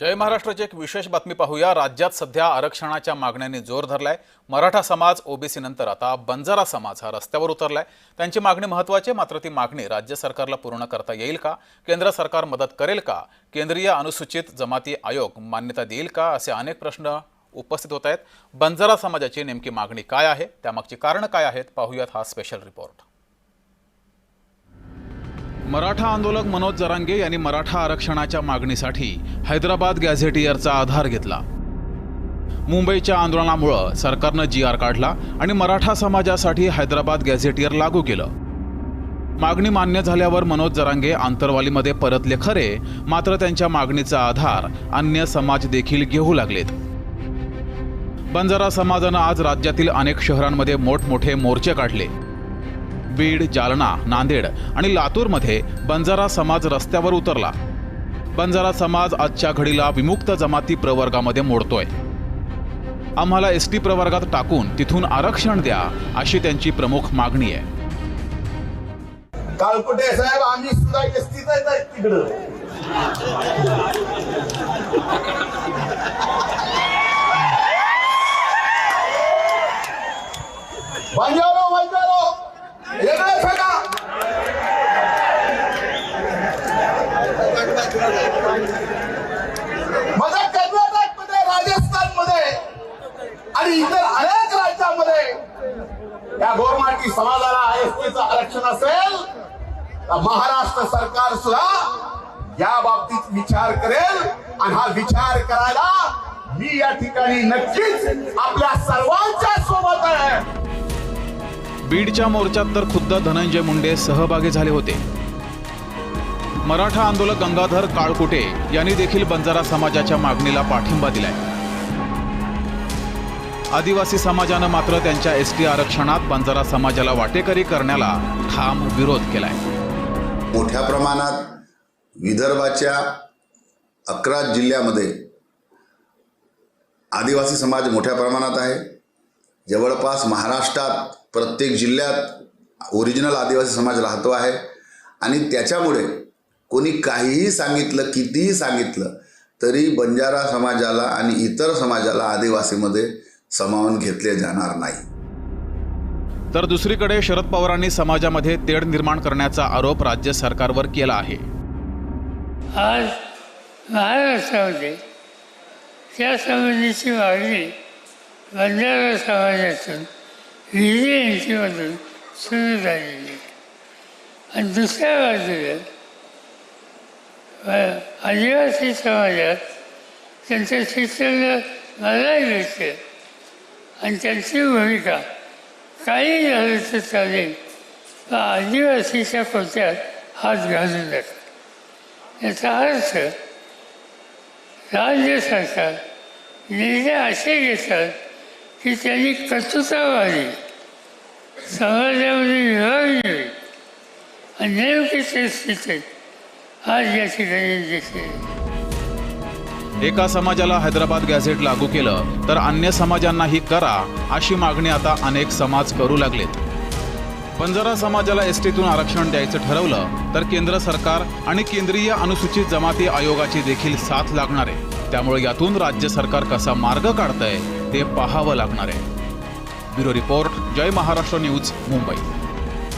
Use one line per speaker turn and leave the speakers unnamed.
जय महाराष्ट्राची एक विशेष बातमी पाहूया. राज्यात सध्या आरक्षणाच्या मागण्यांनी जोर धरलाय. मराठा समाज ओबीसी नंतर आता बंजारा समाज हा रस्त्यावर उतरलाय. त्यांची मागणी महत्वाची मात्र ती मागणी राज्य सरकारला पूर्ण करता येईल का? केंद्र सरकार मदत करेल का? केंद्रीय अनुसूचित जमाती आयोग मान्यता देईल का? असे अनेक प्रश्न उपस्थित होत आहेत. बंजारा समाजाची नेमकी मागणी काय आहे? त्यामागची कारणं काय आहेत? पाहूयात हा स्पेशल रिपोर्ट मराठा आंदोलक मनोज जरांगे यांनी मराठा आरक्षणाच्या मागणीसाठी हैदराबाद गॅझेटियरचा आधार घेतला. मुंबईच्या आंदोलनामुळं सरकारनं जी आर काढला आणि मराठा समाजासाठी हैदराबाद गॅझेटियर लागू केलं. मागणी मान्य झाल्यावर मनोज जरांगे आंतरवालीमध्ये परतले खरे मात्र त्यांच्या मागणीचा आधार अन्य समाज देखील घेऊ लागलेत. बंजारा समाजानं आज राज्यातील अनेक शहरांमध्ये मोठमोठे मोर्चे काढले. बीड जालना नांदेड आणि लातूरमध्ये बंजारा समाज रस्त्यावर उतरला. बंजारा समाज आजच्या घडीला विमुक्त जमाती प्रवर्गामध्ये मोडतोय. आम्हाला एस टी प्रवर्गात टाकून तिथून आरक्षण द्या अशी त्यांची प्रमुख मागणी आहे.
काळकुटे साहेब आम्ही सुद्धा एसटीच तिकडं बंजारो बंजारो वेगळं सांगा माझ्या कर्नाटकमध्ये राजस्थानमध्ये आणि इतर अनेक राज्यांमध्ये. या गोरमाटी समाजाला आयएसटीचं आरक्षण असेल तर महाराष्ट्र सरकार सुद्धा या बाबतीत विचार करेल आणि हा विचार करायला मी या ठिकाणी नक्कीच आपल्या सर्वांच्या सोबत आहे.
बीडच्या मोर्चात तर खुद्द धनंजय मुंडे सहभागी झाले होते. मराठा आंदोलक गंगाधर काळकुटे यांनी देखील बंजारा समाजाच्या मागणीला पाठिंबा दिलाय. आदिवासी समाजानं मात्र त्यांच्या एस टी आरक्षणात बंजारा समाजाला वाटेकरी करण्याला ठाम विरोध केलाय.
मोठ्या प्रमाणात विदर्भाच्या अकरा जिल्ह्यामध्ये आदिवासी समाज मोठ्या प्रमाणात आहे. जवळपास महाराष्ट्रात प्रत्येक जिल्ह्यात ओरिजिनल आदिवासी समाज राहतो आहे. आणि त्याच्यामुळे कोणी काहीही सांगितलं कितीही सांगितलं तरी बंजारा समाजाला आणि इतर समाजाला आदिवासीमध्ये सामावून घेतले जाणार नाही
तर दुसरीकडे शरद पवारांनी समाजामध्ये तेढ निर्माण करण्याचा आरोप राज्य सरकारवर केला आहे
आज महाराष्ट्रामध्ये त्या समाजाची मागणी बंजारा समाजातून विजय यांच्यामधून सुरू झालेली आहे. आणि दुसऱ्या बाजूला आदिवासी समाजात त्यांचं शिक्षण मला मिळते आणि त्यांची भूमिका काही झालं तर चालेल आदिवासीच्या कोट्यात हात घालू नका. याचा अर्थ राज्य सरकार निर्णय असे घेतात की त्यांनी कटुतावादी समाजामध्ये विभागणी आणि नेमकी ते स्थितीत आज या ठिकाणी
एका समाजाला हैदराबाद गॅझेट लागू केलं तर अन्य समाजांनाही करा अशी मागणी आता अनेक समाज करू लागलेत. बंजारा समाजाला एस टीतून आरक्षण द्यायचं ठरवलं तर केंद्र सरकार आणि केंद्रीय अनुसूचित जमाती आयोगाची देखील साथ लागणार आहे. त्यामुळे यातून राज्य सरकार कसा मार्ग काढतंय ते पाहावं लागणार आहे. Bureau report Jai Maharashtra news Mumbai.